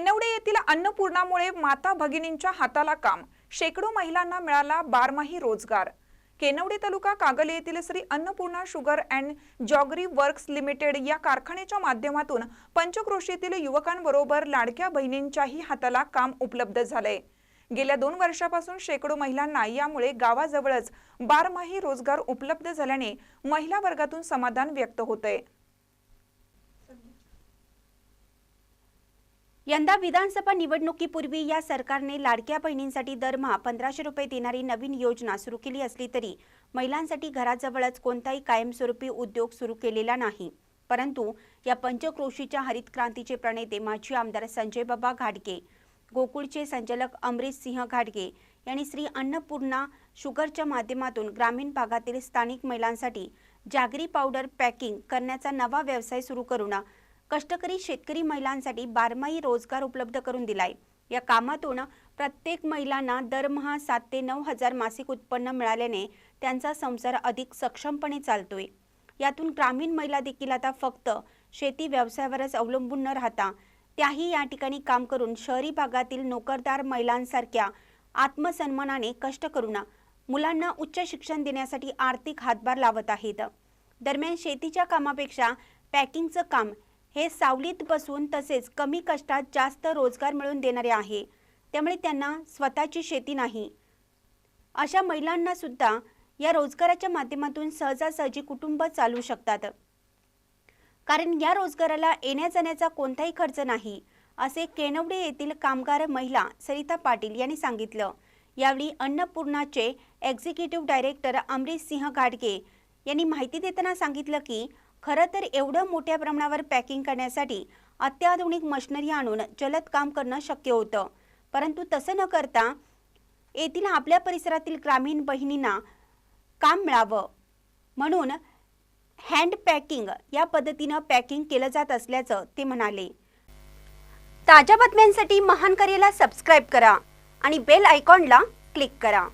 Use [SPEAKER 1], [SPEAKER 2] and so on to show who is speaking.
[SPEAKER 1] केनवडे येथील अन्नपूर्णामुळे माता भगिनींच्या हाताला काम. शेकडो महिलांना मिळाला बारमाही रोजगार. केनवडे तालुका कागल येथील Shri Annapurna sugar and jaggery works limited या कारखान्याच्या माध्यमातून पंचक्रोशीतील युवकांबरोबर लाडक्या बहिणींच्याही हाताला काम उपलब्ध झालंय. गेल्या दोन वर्षापासून शेकडो महिलांना यामुळे गावाजवळच बारमाही रोजगार उपलब्ध झाल्याने महिला वर्गातून समाधान व्यक्त होतंय.
[SPEAKER 2] यंदा विधानसभा निवडणुकीपूर्वी या सरकारने लाडक्या बहिणींसाठी दरमहा पंधराशे रुपये देणारी नवीन योजना सुरू केली असली तरी महिलांसाठी घराजवळच कोणताही कायमस्वरूपी उद्योग सुरू केलेला नाही. परंतु या पंचक्रोशीच्या हरित क्रांतीचे प्रणेते माजी आमदार संजय बाबा घाटगे गोकुळचे संचालक अमरीश सिंह घाटगे यांनी श्री अन्नपूर्णा शुगरच्या माध्यमातून ग्रामीण भागातील स्थानिक महिलांसाठी जागरी पावडर पॅकिंग करण्याचा नवा व्यवसाय सुरू करून कष्टकरी शेतकरी महिलांसाठी बारमाही रोजगार उपलब्ध करून दिलाय. या कामातून प्रत्येक महिलांना दरमहा सात ते नऊ हजार मासिक उत्पन्न मिळाल्याने त्यांचा संसार अधिक सक्षमपणे चालतोय. यातून ग्रामीण महिला देखील आता फक्त शेती व्यवसायावरच अवलंबून न राहता त्याही या ठिकाणी काम करून शहरी भागातील नोकरदार महिलांसारख्या आत्मसन्मानाने कष्ट करून मुलांना उच्च शिक्षण देण्यासाठी आर्थिक हातभार लावत आहेत. दरम्यान शेतीच्या कामापेक्षा पॅकिंगचं काम हे सावलीत बसून तसेच कमी कष्टात जास्त रोजगार मिळवून देणारे आहे. त्यामुळे त्यांना स्वतःची शेती नाही. अशा महिलांना सुद्धा या रोजगाराच्या माध्यमातून सहजासहजी कुटुंब चालू शकतात. कारण या रोजगाराला येण्या जाण्याचा कोणताही खर्च नाही असे केनवडे येथील कामगार महिला सरिता पाटील यांनी सांगितलं. यावेळी अन्नपूर्णाचे एक्झिक्युटिव्ह डायरेक्टर अमरीश सिंह गाडगे यांनी माहिती देताना सांगितलं की खरं तर एवढं मोठ्या प्रमाणावर पॅकिंग करण्यासाठी अत्याधुनिक मशिनरी आणून जलद काम करणं शक्य होतं. परंतु तसं न करता येथील आपल्या परिसरातील ग्रामीण बहिणींना काम मिळावं. म्हणून हँड पॅकिंग या पद्धतीनं पॅकिंग केलं जात असल्याचं ते म्हणाले. ताज्या बातम्यांसाठी महान करेला सबस्क्राईब करा आणि बेल आयकॉनला क्लिक करा.